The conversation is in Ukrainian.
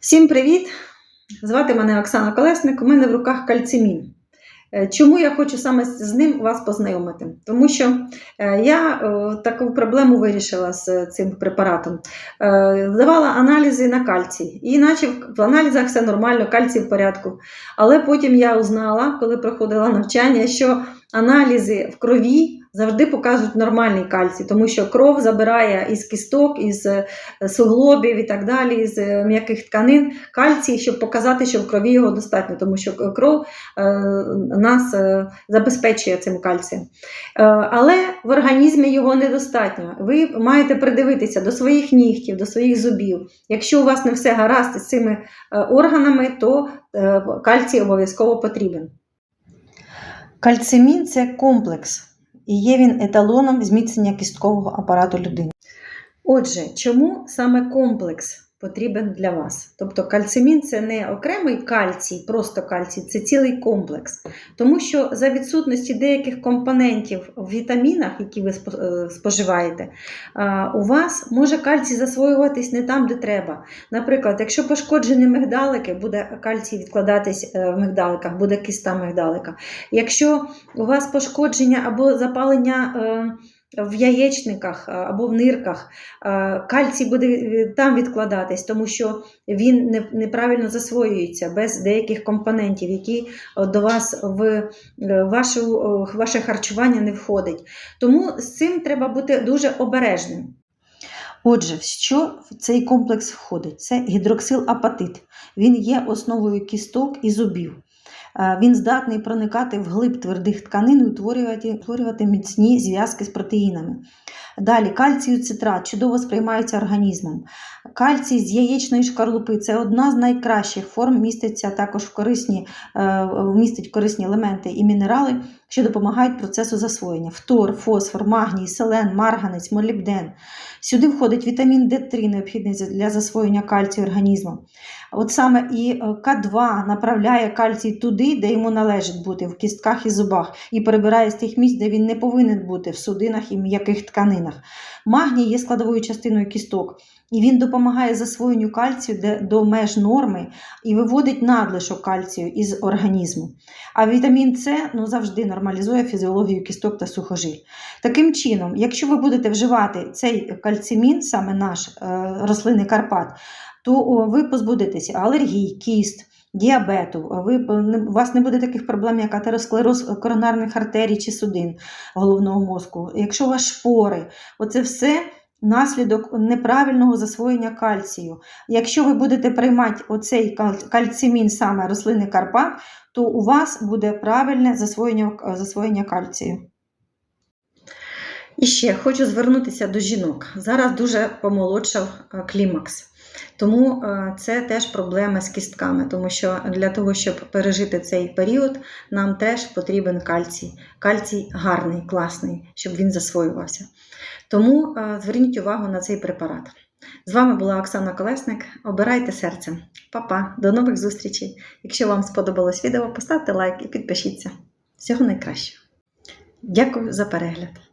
Всім привіт! Звати мене Оксана Колесник. У мене в руках кальцимін. Е, Чому я хочу саме з ним вас познайомити? Тому що е, я е, таку проблему вирішила з цим препаратом. Здавала аналізи на кальцій, і наче в аналізах все нормально, кальцій в порядку. Але потім я узнала, коли проходила навчання, що аналізи в крові завжди покажуть нормальний кальцій, тому що кров забирає із кісток, із е, суглобів і так далі, з е, м'яких тканин кальцій, щоб показати, що в крові його достатньо, тому що кров е, нас забезпечує цим кальцієм. Але в організмі його недостатньо. Ви маєте придивитися до своїх нігтів, до своїх зубів. Якщо у вас не все гаразд із цими органами, то кальцій обов'язково потрібен. Кальцимін це комплекс, і є він еталоном зміцнення кісткового апарату людини. Отже, чому саме комплекс потрібен для вас? Тобто кальцимін це не окремий кальцій, просто кальцій, це цілий комплекс. Тому що за відсутності деяких компонентів в вітамінах, які ви е, споживаєте, у вас може кальцій засвоюватись не там, де треба. Наприклад, якщо пошкоджені мигдалики, буде кальцій відкладатись е, в мигдаликах, буде кіста мигдалика. Якщо у вас пошкодження або запалення е, в яєчниках е, або в нирках, е, кальцій буде е, там відкладатись, тому що він неправильно засвоюється без деяких компонентів, які до вас в вашу, ваше харчування не входить. Тому з цим треба бути дуже обережним. Отже, що в цей комплекс входить? Це гідроксилапатит. Він є основою кісток і зубів. Е, Він здатний проникати в глиб твердих тканин і утворювати, утворювати міцні зв'язки з протеїнами. Далі кальцію цитрат чудово сприймається організмом. Кальцій з яєчної шкарлупи це одна з найкращих форм, міститься також в корисні, е, містить корисні елементи і мінерали, що допомагають процесу засвоєння: фтор, фосфор, магній, селен, марганець, молібден. Сюди входить вітамін D3, необхідний для засвоєння кальцію організмом. От саме і е, К2 направляє кальцій туди, де йому належить бути, в кістках і зубах, і перебирає з тих місць, де він не повинен бути, в судинах і м'яких тканинах. Магній є складовою частиною кісток, і він допомагає засвоєнню кальцію до меж норми і виводить надлишок кальцію із організму. А вітамін С ну, завжди нормалізує фізіологію кісток та сухожиль. Таким чином, якщо ви будете вживати цей кальцимін, саме наш е, рослинний Карпат, то ви позбудетеся алергій, кіст, діабету. Ви, у вас не буде таких проблем, як атеросклероз коронарних артерій чи судин головного мозку. Якщо у вас шпори, оце все. Наслідок неправильного засвоєння кальцію. Якщо ви будете приймати оцей кальцимін, саме рослини Карпат, то у вас буде правильне засвоєння, засвоєння кальцію. І ще хочу звернутися до жінок. Зараз дуже помолодшав е, клімакс. Тому е, це теж проблеми з кістками, тому що для того, щоб пережити цей період, нам теж потрібен кальцій. Кальцій гарний, класний, щоб він засвоювався. Тому е, зверніть увагу на цей препарат. З вами була Оксана Колесник. Обирайте серцем. Па-па, до нових зустрічей. Якщо вам сподобалось відео, поставте лайк і підпишіться. Всього найкращого. Дякую за перегляд.